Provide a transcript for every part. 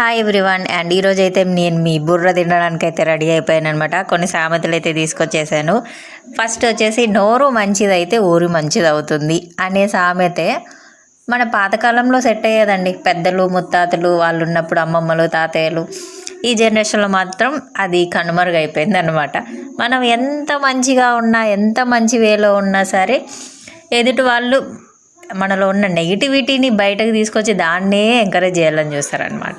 Hi everyone and ఈరోజు అయితే నేను మీ బుర్ర తినడానికి అయితే రెడీ అయిపోయాను అనమాట కొన్ని సామెతలు అయితే తీసుకొచ్చేసాను. ఫస్ట్ వచ్చేసి నోరు మంచిది అయితే ఊరు మంచిది అవుతుంది అనే సామెతే మన పాతకాలంలో సెట్ అయ్యేదండి. పెద్దలు ముత్తాతలు వాళ్ళు ఉన్నప్పుడు అమ్మమ్మలు తాతయ్యలు. ఈ జనరేషన్లో మాత్రం అది కనుమరుగైపోయింది అనమాట మనం ఎంత మంచిగా ఉన్నా ఎంత మంచి వేలో ఉన్నా సరే ఎదుటి వాళ్ళు మనలో ఉన్న నెగిటివిటీని బయటకు తీసుకొచ్చి దాన్నే ఎంకరేజ్ చేయాలని చూస్తారనమాట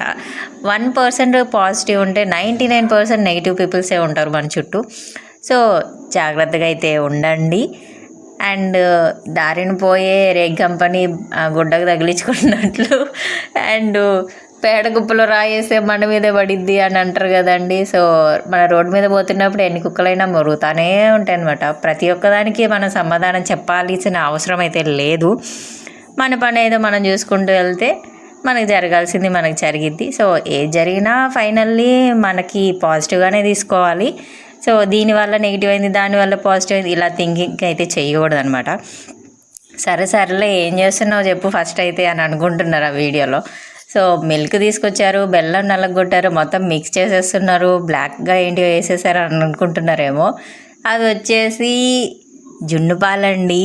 వన్ పర్సెంట్ పాజిటివ్ ఉంటే నైంటీ నైన్ పర్సెంట్ నెగిటివ్ పీపుల్సే ఉంటారు మన చుట్టూ. సో జాగ్రత్తగా అయితే ఉండండి. అండ్ దారిని పోయే రేగ్ కంపెనీ ఆ, గుడ్డకు తగిలించుకున్నట్లు. అండ్ పేడ కుప్పలో రాయేస్తే మన మీద పడిద్ది అని అంటారు కదండి. సో మన రోడ్డు మీద పోతున్నప్పుడు ఎన్ని కుక్కలైనా మొరుగుతానే ఉంటాయి అనమాట ప్రతి ఒక్కదానికి మనం సమాధానం చెప్పాల్సిన అవసరం అయితే లేదు. మన పని ఏదో మనం చూసుకుంటూ వెళ్తే మనకి జరగాల్సింది మనకి జరిగిద్ది. సో ఏది జరిగినా ఫైనల్లీ మనకి పాజిటివ్గానే తీసుకోవాలి. సో దీనివల్ల నెగిటివ్ అయింది దానివల్ల పాజిటివ్ అయింది ఇలా థింకింగ్ అయితే చేయకూడదు అనమాట సరే సరేలే ఏం చేస్తున్నావు చెప్పు ఫస్ట్ అయితే అని అనుకుంటున్నారు ఆ వీడియోలో. సో మిల్క్ తీసుకొచ్చారు బెల్లం నలగొట్టారు మొత్తం మిక్స్ చేసేస్తున్నారు బ్లాక్గా ఏంటి వేసేసారు అని అనుకుంటున్నారేమో. అది వచ్చేసి జున్ను పాలండి.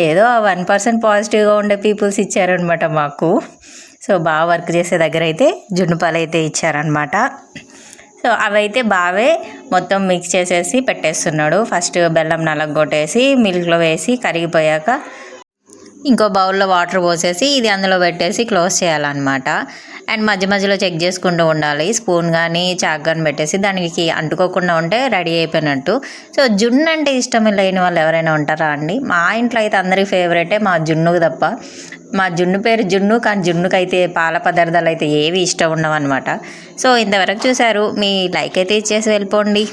ఏదో వన్ పర్సెంట్ పాజిటివ్గా ఉండే పీపుల్స్ ఇచ్చారనమాట మాకు. సో బాగా వర్క్ చేసే దగ్గర అయితే జున్ను పాలు అయితే ఇచ్చారనమాట సో అవైతే బావే మొత్తం మిక్స్ చేసేసి పెట్టేస్తున్నాడు. ఫస్ట్ బెల్లం నలగొట్టేసి మిల్క్లో వేసి కరిగిపోయాక ఇంకో బౌల్లో వాటర్ పోసేసి ఇది అందులో పెట్టేసి క్లోజ్ చేయాలన్నమాట. అండ్ మధ్య మధ్యలో చెక్ చేసుకుంటూ ఉండాలి. స్పూన్ కానీ చాక్ కానీ పెట్టేసి దానికి అంటుకోకుండా ఉంటే రెడీ అయిపోయినట్టు. సో జున్ను అంటే ఇష్టం లేని వాళ్ళు ఎవరైనా ఉంటారా అండి? మా ఇంట్లో అయితే అందరి ఫేవరెటే మా జున్నుకు తప్ప. మా జున్ను పేరు జున్ను కానీ జున్నుకైతే పాల పదార్థాలు అయితే ఏవి ఇష్టం ఉండవు అనమాట సో ఇంతవరకు చూసారు మీ లైక్ అయితే ఇచ్చేసి వెళ్ళిపోండి.